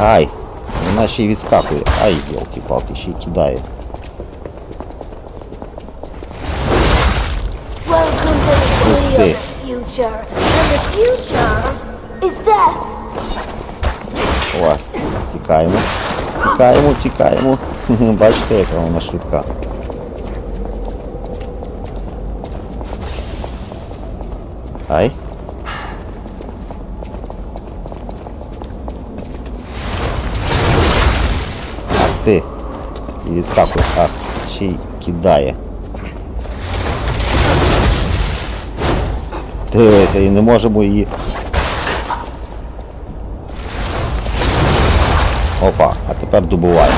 Ай! Вона ще й відскакує. Ай, йолки-палки, ще й кидає. Welcome to the Ух city ти. of the future. And the future is death. О, тікаємо. Тікаємо, тікаємо. Бачите, яка вона швидка. Ай. ти. І відскакує. Ах, ще й кидає. Дивися, і не можемо її... Опа, а тепер добуваємо.